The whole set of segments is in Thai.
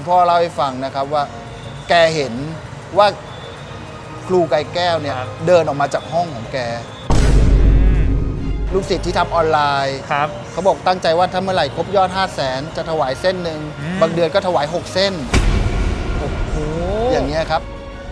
คุณพ่อเล่าให้ฟังนะครับว่าแกเห็นว่าครูไก่แก้วเนี่ยครับ เดินออกมาจากห้องของแกอืมลูกศิษย์ที่ทำออนไลน์ ครับ เขาบอกตั้งใจว่าถ้าเมื่อไหร่ครบยอด 5 0 0แสนจะถวายเส้นหนึ่งอืม บางเดือนก็ถวาย 6 เส้น โอ้โหอย่างเงี้ยครับ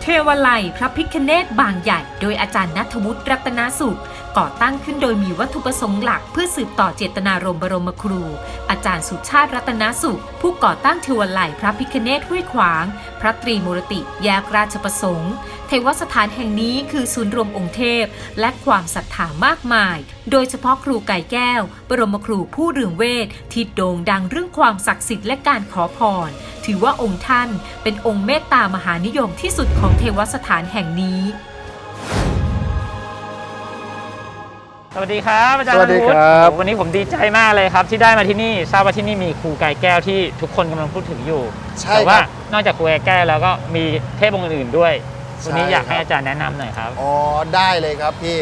เทวไลยพระพิคเนตบางใหญ่ โดยอาจารย์นัทวุฒิรัตนสุข ก่อตั้งขึ้นโดยมีวัตถุประสงค์หลัก เพื่อสืบต่อเจตนารมณ์บรมครู อาจารย์สุชาติรัตนสุข ผู้ก่อตั้งเทวไลพระพิคเนตห้วยขวาง พระตรีมูรติแยกราชประสงค์เทวสถานแห่งนี้คือศูนย์รวมองค์เทพ และความศรัทธามากมาย โดยเฉพาะครูไก่แก้ว บรมครูผู้เรืองเวทที่โด่งดังเรื่องความศักดิ์สิทธิ์และการขอพร ถือว่าองค์ท่านเป็นองค์เมตตามหานิยมที่สุดของเทวสถานแห่งนี้ วัสดีครับอาจารย์สวัสดีนัทธครับโอ้วันนี้ผมดีใจมากเลยครับ ที่ได้มาที่นี่ทราบว่าที่นี่มีครูไก่แก้วที่ทุกคนกำลังพูดถึงอยู่ใช่แต่คว่ารับนอกจากครูไก่แก้วแล้วก็มีเทพองค์อื่นๆด้วยวันนี้ใช่อยากให้ครับอาจารย์แนะนำหน่อยครับอ๋อได้เลยครับพี่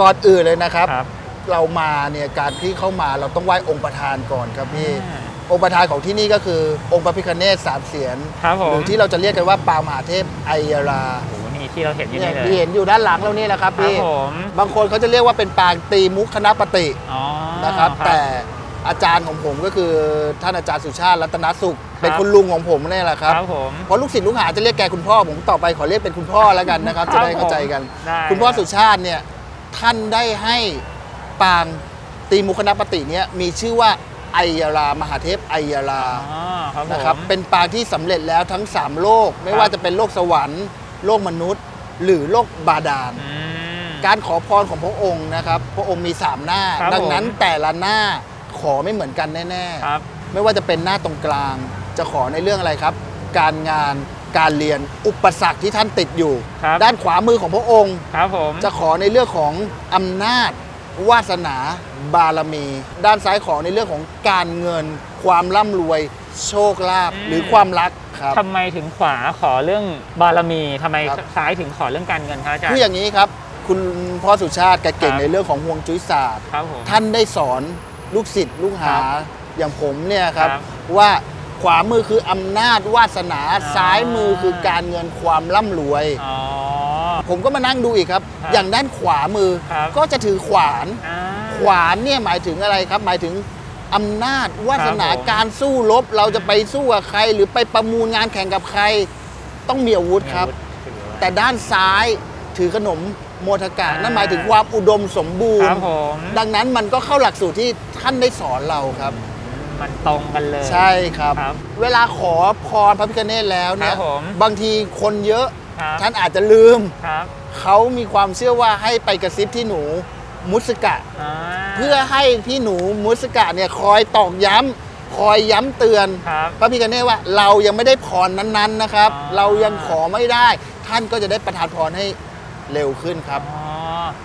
ก่อนอื่นเลยนะครับครับ เรามาเนี่ยการที่เข้ามาเราต้องไหว้องค์ประธานก่อนครับพี่อ่าองค์ประธานของที่นี่ก็คือองค์พระพิฆเนศสามเสียนครับผมหรือที่เราจะเรียกกันว่าปางมหาเทพไอยาราโอ้โห นี่ที่เราเห็นอยู่เนี่ยนี่เลยที่เห็นอยู่ด้านหลังเรานี่แหละครับครับพี่ผมบางคนเขาจะเรียกว่าเป็นปางตีมุขคณปฏิอ๋อนะครับ แต่อาจารย์ของผมก็คือท่านอาจารย์สุชาติรัตนสุข เป็นครับคุณลุงของผมนี่แหละครับครับผม เพราะลูกศิษย์ลูกหาจะเรียกแกคุณพ่อผมต่อไปขอเรียกเป็นคุณพ่อแล้วกันนะครับครัจะบได้เข้าใจกัน ได้ คุณพ่อสุชาติเนี่ยท่านได้ให้ปางตีมุขคณปฏิเนี่ยมีชื่อว่าไอยารามหาเทพไอยารา อ๋อครับผม นะครับเป็นปางที่สำเร็จแล้วทั้ง 3 โลก ไม่ครับว่าจะเป็นโลกสวรรค์ โลกมนุษย์ หรือโลกบาดาล อืม การขอพรของพระองค์นะครับ พระองค์มี 3 หน้า ครับดังนั้นผม แต่ละหน้าขอไม่เหมือนกันแน่ครับ ๆ ไม่ว่าจะเป็นหน้าตรงกลาง จะขอในเรื่องอะไรครับ การงานการเรียนอุปสรรคที่ท่านติดอยู่ ครับ ด้านขวามือของพระองค์ ครับผม จะขอในเรื่องของอำนาจ วาสนา บารมี ด้านซ้ายขอในเรื่องของการเงิน ความร่ำรวย โชคลาภหรือความรัก ครับ ทำไมถึงขวาขอเรื่องบารมีทำไมครับ ซ้ายถึงขอเรื่องการเงินครับอาจารย์คืออย่างนี้ครับ คุณพ่อสุชาติแกเก่งครับ ในเรื่องของห่วงจุ้ยศาสตร์ ครับผม ท่านได้สอนลูกศิษย์ลูกหาครับอย่างผมเนี่ยครับ ครับว่าขวามือคืออำนาจวาสนา อ่า ซ้ายมือคือการเงินความร่ำรวย อ๋อ ผมก็มานั่งดูอีกครับ ครับอย่างด้านขวามือครับ ก็จะถือขวาน อ่า ขวานเนี่ยหมายถึงอะไรครับ หมายถึง อำนาจวาสนาครับผม การสู้รบเราจะไปสู้กับใคร หรือไปประมูลงานแข่งกับใคร ต้องมีอาวุธครับแต่ด้านซ้ายถือขนมโมทกะอ่านั่ นั่นหมายถึงความอุดมสมบูครรับณ์ผมดังนั้นมันก็เข้าหลักสูตรที่ท่านได้สอนเราครับ มันตรงกันเลย ใช่ครับ ครับเวลาขอพรพระพิฆเนศแล้วเนี่คยรับผม บางทีคนเยอะ ครับท่านอาจจะลืม ครับ เขามีความเชื่อว่าให้ไปกระซิบที่หนู มุสกะาเพื่อให้พี่หนูมุสกะเนี่ยคอยตอกย้ำคอยย้ำเตือนครับ พระพิฆเนศว่าเรายังไม่ได้พรนั้นๆนะครับ อ่า เรายังขอไม่ได้ ท่านก็จะได้ประทานพรให้เร็วขึ้นครับ อ๋อ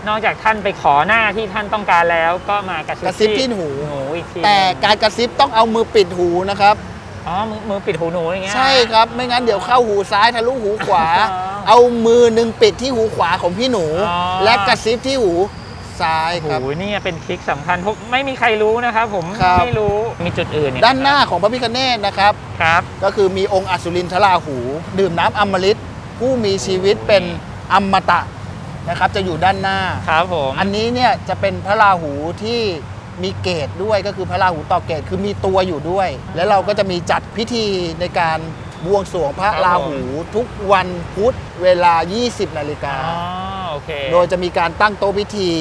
นอกจากท่านไปขอหน้าที่ท่านต้องการแล้วก็มากระซิบกระซิบที่หู หนูอีกทีแต่การกระซิบต้องเอามือปิดหูนะครับ อ๋อมือมือปิดหูหนูอย่างเงี้ย ใช่ครับไม่งั้นเดี๋ยวเข้าหูซ้ายทะลุหูขวา อ๋อเอามือหนึ่งปิดที่หูขวาของพี่หนู อ๋อ และกระซิบที่หู ซ้ายโอ้ครับ โหนี่เป็นทริคสำคัญพวกไม่มีใครรู้นะครับผมครับ ไม่รู้มีจุดอื่นอีกด้านหน้าของพระพิฆเนศนะครับ ครับก็คือมีองค์อสุรินทราหู ดื่มน้ำอมฤตผู้มีชีวิตเป็นอมตะนะครับจะอยู่ด้านหน้า ครับผมอันนี้เนี่ยจะเป็นพระราหูที่มีเกตด้วยก็คือพระราหูต่อเกตคือมีตัวอยู่ด้วย แล้วเราก็จะมีจัดพิธีในการบวงสรวงพระราหูทุกวันพุธเวลา 20 นาฬิกา อ๋อโอ เคโดยจะมีการตั้งโต๊ะพิธี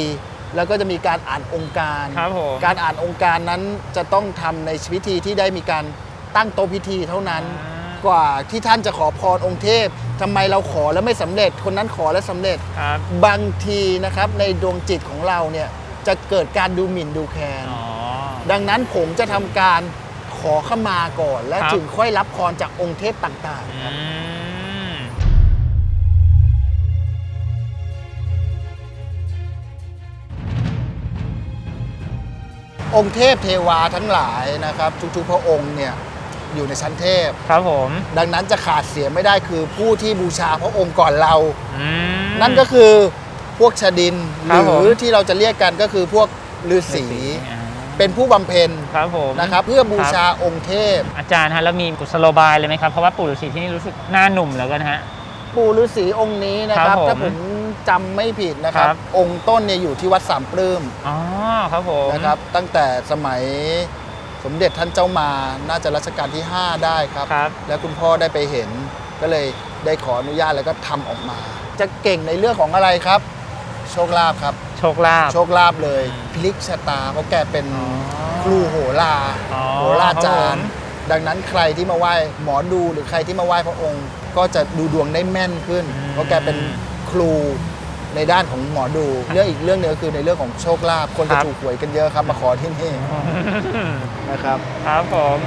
แล้วก็จะมีการอ่านองค์การ ครับผมการอ่านองค์การนั้นจะต้องทำในพิธีที่ได้มีการตั้งโต๊ะพิธีเท่านั้น อ่า กว่าที่ท่านจะขอพรองค์เทพทำไมเราขอแล้วไม่สำเร็จ คนนั้นขอแล้วสำเร็จ ครับ บางทีนะครับในดวงจิตของเราเนี่ยจะเกิดการดูหมิ่นดูแคลน อ๋อ ดังนั้นผมจะทำการขอขมาก่อน และครับถึงค่อยรับพรจากองค์เทพต่างอืม องค์เทพเทวาทั้งหลายนะครับ ทุกๆพระองค์เนี่ยอยู่ในชั้นเทพ ครับผมดังนั้นจะขาดเสียไม่ได้คือผู้ที่บูชาพระองค์ก่อนเรา อืม นั่นก็คือพวกชดินครัหบผม รือที่เราจะเรียกกันก็คือพวกฤาษีอ่าเป็นผู้บำเพ็ญครับผมนะครับ เพื่อบูชาองค์เทพ อาจารย์ฮะแล้วมีกุศโลบายเลยไหมครับ เพราะว่าปู่ฤาษีที่นี่รู้สึกหน้าหนุ่มแล้วกันฮะ ปู่ฤาษีองค์นี้นะครับ ครับผม ถ้าผม จำไม่ผิดนะครับ ครับ องค์ต้นเนี่ยอยู่ที่วัดสามปลื้มอ๋อครับผมนะครับ ตั้งแต่สมัยสมเด็จท่านเจ้ามาน่าจะรัชกาลที่ 5 ได้ครับ ครับ แล้วคุณพ่อได้ไปเห็นก็เลยได้ขออนุญาตแล้วก็ทำออกมา จะเก่งในเรื่องของอะไรครับ โชคลาภครับ โชคลาภ โชคลาภเลยพลิกชะตาเพราะแกเป็นอ๋อครูโหราอ๋อโหราจารย์ ครับผมดังนั้นใครที่มาไหว้หมอดูหรือใครที่มาไหว้พระองค์ ก็จะดูดวงได้แม่นขึ้นเพราะแกเป็นครู ในด้านของหมอดู เรื่องอีกเรื่องหนึงก็คือในเรื่องของโชคลาภคนจะถูกหวยกันเยอะครับมาขอที่นี่นะครับ ครับผม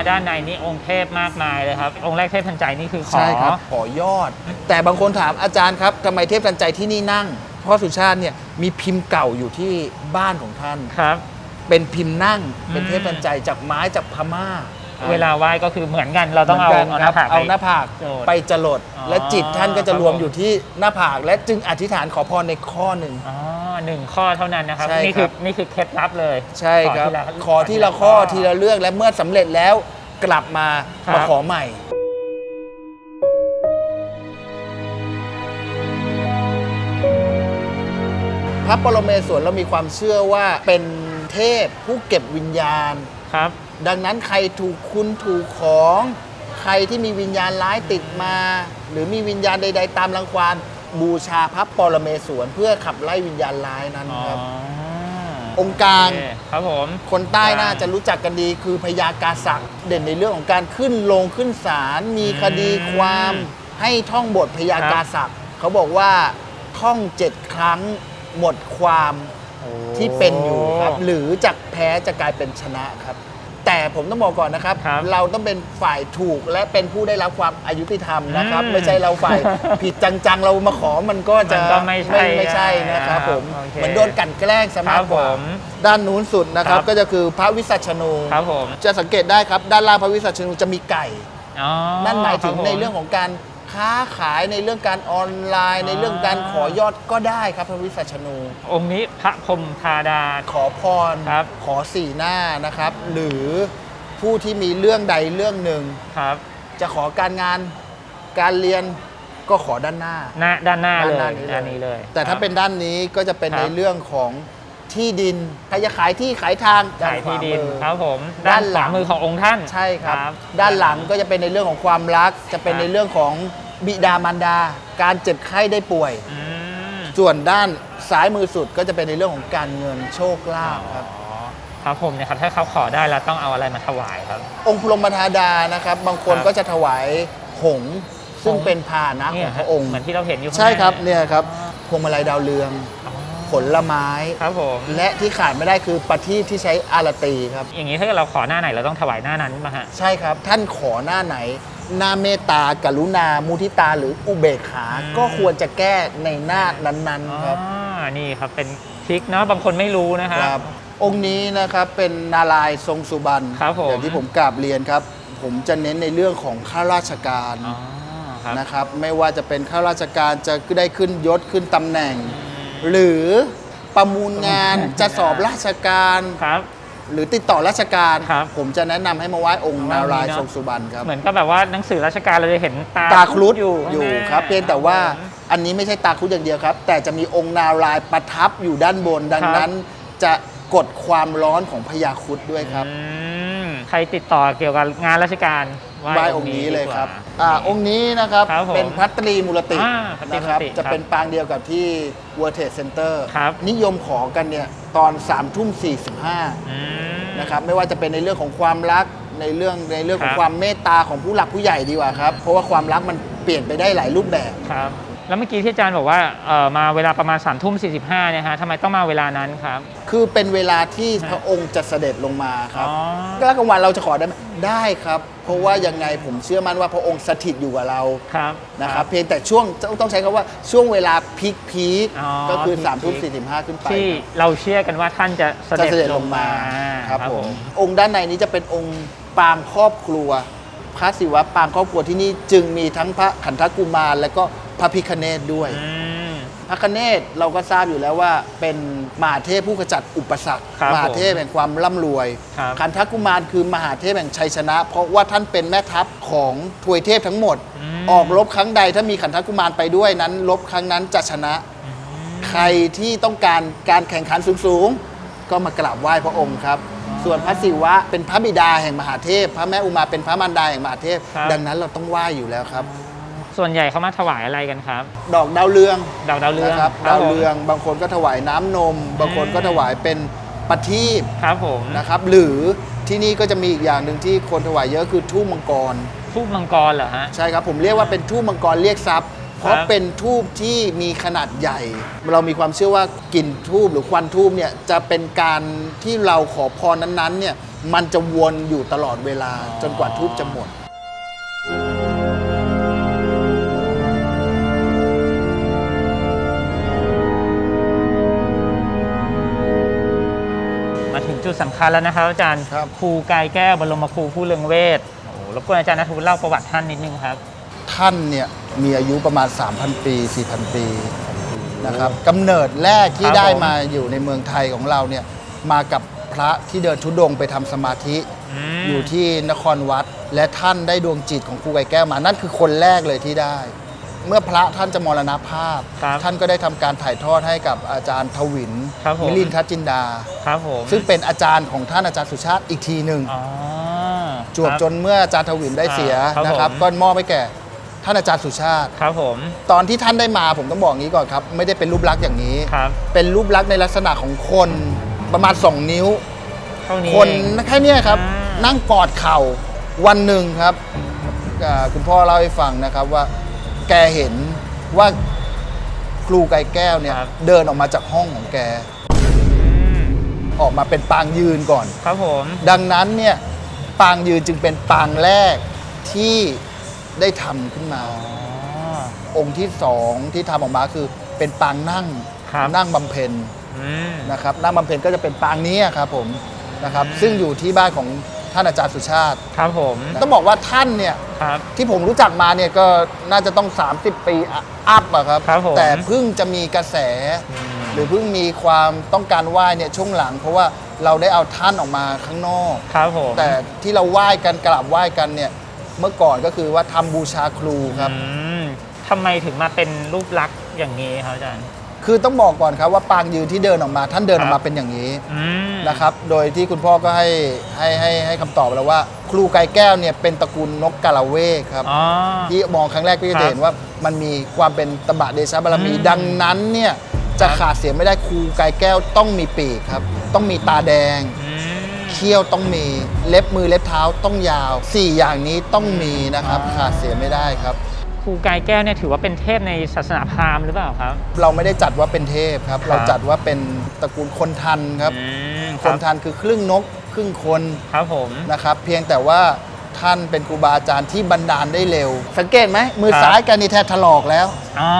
มาด้านในนี่องค์เทพมากมายเลยครับ องค์แรกเทพทันใจนี่คือขอ ใช่ครับขอยอด แต่บางคนถามอาจารย์ครับทำไมเทพทันใจที่นี่นั่ง เพราะสุชาติเนี่ยมีพิมพ์เก่าอยู่ที่บ้านของท่าน ครับ เป็นพิมพ์นั่งเป็นอืมเทพทันใจจากไม้จากพม่าเวลาไหว้ก็คือเหมือนกันเราต้องเอาหมืนเอากันหน้าผากเอาหน้าผากโจทย์ไปจรดอ๋อและจิตท่านก็จะครับรวมผมอยู่ที่หน้าผาก และจึงอธิษฐานขอพรในข้อหนึ่งอ๋อ หนึ่งข้อเท่านั้นนะครับ ใช่นี่คือครับนี่คือเคล็ดลับเลยใช่ครับ ขอทีละขอทีละข้อทีละเรื่องและเมื่อสำเร็จแล้วกลับมาครับมาขอใหม่ พระปรเมศวรเรามีความเชื่อว่าเป็นเทพผู้เก็บวิญญาณ ครับ ดังนั้นใครถูกคุณถูกของ ใครที่มีวิญญาณร้ายติดมา หรือมีวิญญาณใด ๆ ตามรังควาน บูชาพระปรเมศวรเพื่อขับไล่วิญญาณร้ายนั้นอ๋อครับ องค์กลางโอเคครับผม คนใต้น่าจะรู้จักกันดีคือพญากาศักดิ์เด่นในเรื่องของการขึ้นลงขึ้นศาลมีคดีความให้ท่องบทพญากาศักดิ์เขาบอกว่าท่องเจ็ดครั้งหมดความโอ้ที่เป็นอยู่ครับ หรือจากแพ้จะกลายเป็นชนะครับแต่ ผมต้องบอกก่อนนะครับ ครับเราต้องเป็นฝ่ายถูกและเป็นผู้ได้รับความอายุติธรรมนะครับ อืมไม่ใช่เราฝ่าย ผิดจังๆ เรามาขอมันก็จะมันก็ไม่ใช่ไม่ใช่นะครับครับผมโอเคเหมือนโดนกลันแกล้งซะมากกว่าครับผมด้านนู้นสุดนะครับครับ ก็จะคือพระวิสัชนู ครับผมจะสังเกตได้ครับ ด้านล่างพระวิสัชนูจะมีไก่ อ๋อนั่นหมายถึงคบผในเรื่องของการ ค้าขายในเรื่องการออนไลน์ ในเรื่องการขอยอดก็ได้ครับพระวิสัชนู องค์นี้พระพรหมธาดา ขอพรครับ ขอสี่หน้านะครับ หรือผู้ที่มีเรื่องใดเรื่องหนึ่ง ครับจะขอการงานการเรียนก็ขอด้านหน้า หน้าด้านหน้าเลยด้ด้านนี้เลย แต่ถ้าครับเป็นด้านนี้ก็จะเป็นครับ ในเรื่องของ ที่ดินใครจะขายที่ขายทางขายที่ดินขวมือครับผมด้าด้านนหลังขวามือขององค์ท่าน ใช่ครับ ด้านหลังก็จะเป็นในเรื่องของความรัก จะเป็นครับในเรื่องของบิดามารดา การเจ็บไข้ได้ป่วย อืมส่วนด้านซ้ายมือสุดก็จะเป็นในเรื่องของการเงินโชคลาภครับ อ๋อครับผมเนี่ยครับถ้าเขาขอได้แล้วต้องเอาอะไรมาถวายครับ องค์พรหมธาดานะครับ บางคนครับก็จะถวายหงส์ซึ่งหงส์ เป็นพาหนะขเนี่อยงฮพระองค์ เหมือนที่เราเห็นอยู่ข้างใช่ครับหาเนี่ยครับพวงมาลัยดาวเรืองอ๋อ ผลไม้ ครับผม และที่ขาดไม่ได้คือประทีปที่ใช้อารตีครับ อย่างนี้ถ้าเกิดเราขอหน้าไหนเราต้องถวายหน้านั้นมาฮะ ใช่ครับ ท่านขอหน้าไหน หน้าเมตตากรุณา มุทิตาหรืออุเบกขา อืม ก็ควรจะแก้ในหน้านั้นๆครับอ๋อนี่ครับเป็นทริกเนาะบางคนไม่รู้นะคครับรับ องค์นี้นะครับเป็นนารายณ์ทรงสุบรรณครับผม อย่างที่ผมกราบเรียนครับ ผมจะเน้นในเรื่องของข้าราชการ อ๋อครับ นะครับไม่ว่าจะเป็นข้าราชการจะได้ขึ้นยศขึ้นตำแหน่ง หรือประมูลงานประมูลงานจะสอบราชการ ครับ หรือติดต่อราชการ ครับผมจะแนะนำให้มาไหว้องค์นารายณ์เนอะทรงสุบรรณครับ เหมือนกับแบบว่าหนังสือราชการเราจะเห็นตาตาครุฑอยู่อยู่ข้างหน้าครับ เพียงแต่ว่าอันนี้ไม่ใช่ตาครุฑอย่างเดียวครับ แต่จะมีองค์นารายณ์ประทับอยู่ด้านบน ดังนั้นจะกดความร้อนของพญาครุฑด้วยครับ อืมใครติดต่อเกี่ยวกับงานราชการไหว้องค์นี้เลยครับ ดีกว่า อ่าองค์นี้นะครับ ครับผมเป็นพัตตรีมูลติอ่าพัตตรีนะครับมูลติจะครับเป็นปางเดียวกับที่ World Trade Center ครับนิยมขอกันเนี่ยตอน3ามทุ่ม45อืมนะครับไม่ว่าจะเป็นในเรื่องของความรักในเรื่องในเรื่องของครับ ความเมตตาของผู้หลักผู้ใหญ่ดีกว่าครับ เพราะว่าความรักมันเปลี่ยนไปได้หลายรูปแบบ ครับ แล้วเมื่อกี้ที่อาจารย์บอกว่าเอ่อมาเวลาประมาณ3ามทุ่มสีเนี่ยฮะทำไมต้องมาเวลานั้นครับ คือเป็นเวลาที่ฮะพระองค์จะเสด็จลงมาครับอ๋อ แล้วกลางวันเราจะขอได้ไหมได้ครับ เพราะว่ายังไงผมเชื่อมั่นว่าพระองค์สถิตอยู่กับเราครับนะครับ เพียงแต่ช่วงต้องต้องใช้คำว่าช่วงเวลาพีคพีคอ๋อก็คือพีค3ามทุ่มพีสี่ค สิบห้าขึ้นไปที่เราเชื่อกันว่าท่านจะเสจะด็จเสด็จลลงงมามาครับผมองค์ด้านในนี้จะเป็นองค์ปางครอบครัว พระศิวะปางครอบครัวที่นี่จึงมีทั้งพระขันธกุมาร และก็ พระพิคเนตด้วย อืม พระคเนศเราก็ทราบอยู่แล้วว่าเป็นมหาเทพผู้ขจัดอุปสรรคครับมหาเทพแห่งความร่ำรวยครับขันธกุมารคือมหาเทพแห่งชัยชนะ เพราะว่าท่านเป็นแม่ทัพของทวยเทพทั้งหมดมออกรบครั้งใดถ้ามีขันธกุมารไปด้วยนั้นรบครั้งนั้นจะชนะ ใครที่ต้องการการแข่งขันสูงๆ ก็มากราบไหว้พระองค์ครับ ส่วนพระศิวะเป็นพระบิดาแห่งมหาเทพ พระแม่อุมาเป็นพระมารดาแห่งมหาเทพ ครับ ดังนั้นเราต้องไหว้อยู่แล้วครับ ส่วนใหญ่เขามาถวายอะไรกันครับ ดอกดาวเรืองดาวดาวเรืองนะครับครัดาบวผม เรือง บางคนก็ถวายน้ำนม บางคนก็ถวายเป็นปทีปครับผมนะครับ หรือที่นี่ก็จะมีอีกอย่างหนึ่งที่คนถวายเยอะคือทูบมังกร ทูบมังกรเหรอฮะ ใช่ครับ ผมเรียกว่าเป็นทูบมังกรเรียกทรัพย์ เพราะครับเป็นทูบที่มีขนาดใหญ่ เรามีความเชื่อว่ากลิ่นทูบหรือควันทูบเนี่ยจะเป็นการที่เราขอพรนั้นๆเนี่ยมันจะวนอยู่ตลอดเวลาจนกว่าทูบจะหมด จุดสำคัญแล้วนะครับอาจารย์ครับ ครูกายแก้วบรมครูผู้เรืองเวทโอ้โหรบกวนอาจารย์นัทวุฒิเล่าประวัติท่านนิดนึงครับ ท่านเนี่ยมีอายุประมาณ 3,000 ปี 4,000 ปีนะครับกำเนิดแรกที่ครับได้ผม มาอยู่ในเมืองไทยของเราเนี่ยมากับพระที่เดินทุดงค์ไปทำสมาธิมอยู่ที่นครวัด และท่านได้ดวงจิตของครูไก่แก้วมานั่นคือคนแรกเลยที่ได้ เมื่อพระท่านจะมรณภาพ ครับท่านก็ได้ทำการถ่ายทอดให้กับอาจารย์ทวินครับผม มิลินทัศน์จินดา ครับผมซึ่งเป็นอาจารย์ของท่านอาจารย์สุชาติอีกทีหนึ่ง อ๋อจวบครับจนเมื่ออาจารย์ทวินได้เสียอ่าครับนะครับผม ก็มอบให้แก่ท่านอาจารย์สุชาติครับผมตอนที่ท่านได้มาผมต้องบอกงี้ก่อนครับ ไม่ได้เป็นรูปลักษณ์อย่างนี้ ครับเป็นรูปลักษณ์ในลักษณะของคนประมาณ 2 นิ้ว เท่านี้คนเอง แค่เนี้ยครับ อ่านั่นั่งกอดเข่าวันหนึ่งครับอ่าคุณพ่อเล่าให้ฟังนะครับว่า แกเห็นว่าครูไก่แก้วเนี่ย ครับ เดินออกมาจากห้องของแก อืมออกมาเป็นปางยืนก่อน ครับผมดังนั้นเนี่ยปางยืนจึงเป็นปางแรกที่ได้ทำขึ้นมา อ๋อ องค์ที่สองที่ทำออกมาคือเป็นปางนั่งครับ นั่งบำเพ็ญ อืม นะครับนั่งบำเพ็ญก็จะเป็นปางนี้ครับผมนะครับอืมซึ่งอยู่ที่บ้านของ ท่านอาจารย์สุชาติ ครับผมต้องบอกว่าท่านเนี่ยครับ ที่ผมรู้จักมาเนี่ยก็น่าจะต้อง 30 ปีอัพอะครับ ครับผม แต่เพิ่งจะมีกระแสอืมหรือเพิ่งมีความต้องการไหว้เนี่ยช่วงหลัง เพราะว่าเราได้เอาท่านออกมาข้างนอก ครับผมแต่ที่เราไหว้กันกราบไหว้กันเนี่ยเมื่อก่อนก็คือว่าทำบูชาครูครับ อืมทำไมถึงมาเป็นรูปลักษณ์อย่างนี้ครับอาจารย์ คือต้องบอกก่อนครับว่าปางยืนที่เดินออกมา ท่านเดินออกครัมาบเป็นอย่างนี้อืมนะครับ โดยที่คุณพ่อก็ให้ให้ให้ให้คำตอบแล้วว่า ครูไก่แก้วเนี่ยเป็นตระกูลนกกาละเวกครับ อ๋อ ที่มองครั้งแรกก็ครัจะบเห็นว่ามันมีความเป็นตบะเดชะบารมี อืมดังนั้นเนี่ยจะครับ ขาดเสียไม่ได้ครูไก่แก้วต้องมีปีกครับ ต้องมีตาแดง อืม เขี้ยวต้องมีเล็บมือเล็บเท้าต้องยาว 4 อย่างนี้ต้องมีนะครับอ่าขาดเสียไม่ได้ครับ ครูกายแก้วเนี่ยถือว่าเป็นเทพในศาสนาพราหมณ์หรือเปล่าครับ เราไม่ได้จัดว่าเป็นเทพครับครับเราจัดว่าเป็นตระกูลคนทันครับ อืมคนทันคือครึ่งนก ครึ่งคนครับผม นะครับ เพียงแต่ว่าท่านเป็นครูบาอาจารย์ที่บันดาลได้เร็ว สังเกตไหมมือครับ ซ้ายกันนี่แทบถลอกแล้ว อ๋อ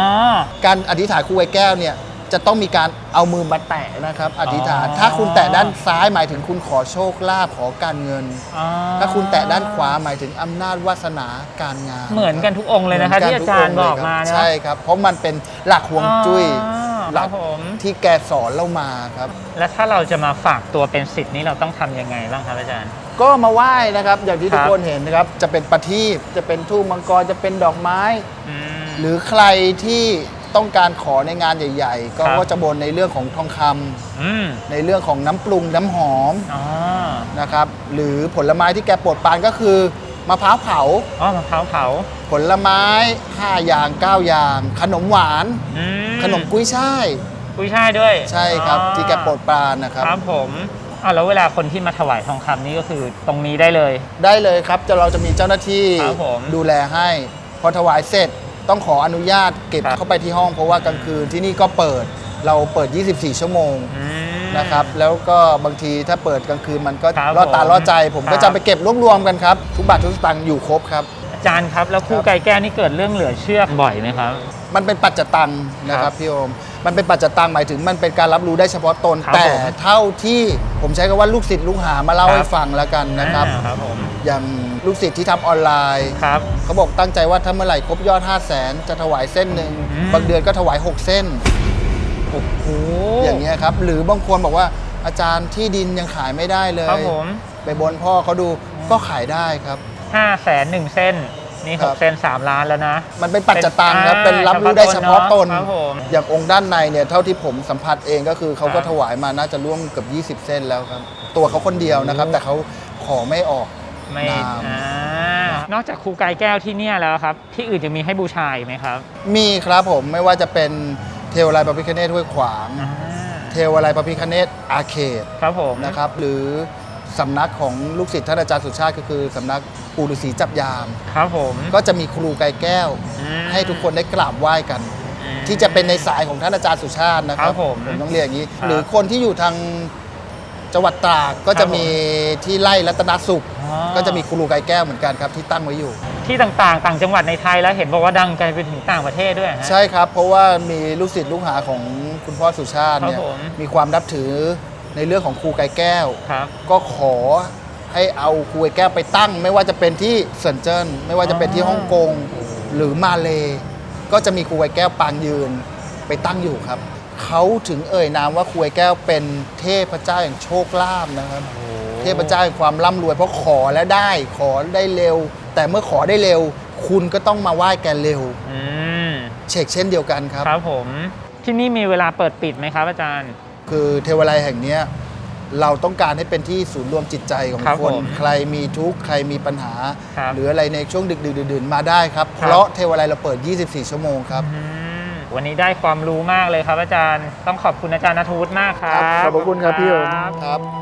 การอธิษฐานครูไอ้แก้วเนี่ย จะต้องมีการเอามือมาแตะนะครับอธิษฐาน อ๋อ ถ้าคุณแตะด้านซ้ายหมายถึงคุณขอโชคลาภขอการเงินอ๋อถ้าคุณแตะด้านขวาหมายถึงอำนาจวาสนาการงานเหมือนกันทุกองค์เลยนะคะหมืที่กัอาจารย์ทุบอกงค์มาเลยคเนาะใช่ครับ เพราะมันเป็นหลักฮวงจุ้ยอ๋อหลัครับผม ที่แกสอนเรามาครับ แล้วถ้าเราจะมาฝากตัวเป็นสิทธิ์นี้เราต้องทำยังไงบ้างครับอาจารย์ ก็มาไหว้นะครับ อย่างที่ครัทุกบคนเห็นนะครับ จะเป็นประทีปจะเป็นทูปมังกรจะเป็นดอกไม้ อืม หรือใครที่ ต้องการขอในงานใหญ่ ๆ ก็ครับว่าจะบนในเรื่องของทองคำอืมในเรื่องของน้ำปรุงน้ำหอมอ๋อนะครับ หรือผลไม้ที่แกโปรดปรานก็คือมะพร้าวเผา อ๋อมะพร้าวเผาผลไม้ 5 อย่าง 9 อย่าง ขนมหวาน อืขนมกุ้ยช่าย กุ้ยช่ายด้วยใช่ครับ อ๋อที่แกโปรดปรานนะครับ ครับผมอ่าแล้วเวลาคนที่มาถวายทองคำนี่ก็คือตรงนี้ได้เลย ได้เลยครับจะเราจะมีเจ้าหน้าที่ครับผม ดูแลให้ พอถวายเสร็จ ต้องขออนุญาตเก็บครับเข้าไปที่ห้องเพราะว่ากลางคืนที่นี่ก็เปิดเราเปิด 24 ชั่วโมงอืมนะครับแล้วก็บางทีถ้าเปิดกลางคืนมันก็ครับล่อตาผมล่อใจ ผมครัก็บจะไปเก็บรวบรวมกันครับ ทุกบาททุกสตางค์อยู่ครบครับ อาจารย์ครับ แล้วครูครับไก่แก้วนี่เกิดเรื่องเหลือเชื่อบ่อยไหมครับ มันเป็นปัจจตังนะคครัรับบพี่โอม มันเป็นปัจจตังหมายถึงมันเป็นการรับรู้ได้เฉพาะตน ครับแต่ผมเท่าที่ผมใช้คำว่าลูกศิษย์ลูกหามาเล่าครับให้ฟังแล้วกันนะครับ อ่าครับผม อย่างลูกศิษย์ที่ทำออนไลน์ ครับ เขาบอกตั้งใจว่าถ้าเมื่อไหร่ครบยอด 5 0 0แสนจะถวายเส้นหนึ่งอืม บางเดือนก็ถวาย 6 เส้น โอ้โห อย่างเงี้ยครับ หรือบางคนบอกว่าอาจารย์ที่ดินยังขายไม่ได้เลย ครับผมไปบนพ่อเขาดูก็ขายได้ครับ ห้าแสนหนึ่งเส้น นี่ครัหบกเส้นสามล้านแล้วนะ มันเป็นปัจจตังครับอ่าเป็นรับรู้ได้เฉพาะตน ครับผม อย่างองค์ด้านในเนี่ยเท่าที่ผมสัมผัสเองก็คือเขาก็ครับถวายมาน่าจะร่วมเกือบ20 เส้นแล้วครับ ตัวเขาคนเดียวนะครับ แต่เขาขอไม่ออก ไม่นามอ่านอกจากครูไก่แก้วที่เนี่ยแล้วครับ ที่อื่นจะมีให้บูชาอีกไหมครับมีครับผมไม่ว่าจะเป็นเทวไลยพระพิคเนตห้วยขวาง อ่าเทวไลยพระพิคเนตอาเขตครับผมนะครับ หรือสำนักของลูกศิษย์ท่านอาจารย์สุชาติก็คือสำนักปู่ฤาษีจับยาม ครับผมก็จะมีครูไก่แก้ว อืมให้ทุกคนได้กราบไหว้กัน อืม ที่จะเป็นในสายของท่านอาจารย์สุชาตินะครัครับบผมต้องเรียกอย่างนี้ ครับ หรือคนที่อยู่ทาง จังหวัดตราดก็ครัจะบผมมีที่ไร่รัตนสุข อ๋อ ก็จะมีครูไก่แก้วเหมือนกันครับที่ตั้งไว้อยู่ ที่ต่างๆ ต่างจังหวัดในไทยแล้วเห็นบอกว่าดังไกลไปถึงต่างประเทศด้วยฮะ ใช่ครับ เพราะว่ามีลูกศิษย์ลูกหาของคุณพ่อสุชาติเนี่ยครับผม มีความนับถือในเรื่องของครูไก่แก้ว ครับ ก็ขอให้เอาครูไก่แก้วไปตั้ง ไม่ว่าจะเป็นที่เซินเจิ้นไม่ว่าจะเป็นที่ฮ่องกงหรือมาเล ก็จะมีครูไก่แก้วปางยืนไปตั้งอยู่ครับ เขาถึงเอ่ยนามว่าครูไก่แก้วเป็นเทพเจ้าแห่งโชคลาภนะครับ เทพเจ้าแห่งความร่ำรวยเพราะขอแล้วได้ขอได้เร็ว แต่เมื่อขอได้เร็ว คุณก็ต้องมาไหว้แกเร็วอืมเช็คเช่นเดียวกันครับ ครับผม ที่นี่มีเวลาเปิดปิดไหมครับอาจารย์ คือเทวไลยแห่งเนี้ยเราต้องการให้เป็นที่ศูนย์รวมจิตใจของครับคนผมใครมีทุกข์ใครมีปัญหา ครับ หรืออะไรในช่วงดึกดื่นดื่นๆมาได้ครับครับเพราะเทวไลยเราเปิด 24 ชั่วโมงครับ อืม วันนี้ได้ความรู้มากเลยครับ อาจารย์ต้องขอบคุณอาจารย์นัทวุฒิมากครับขอบพระคุณครับพี่โอมครับครับ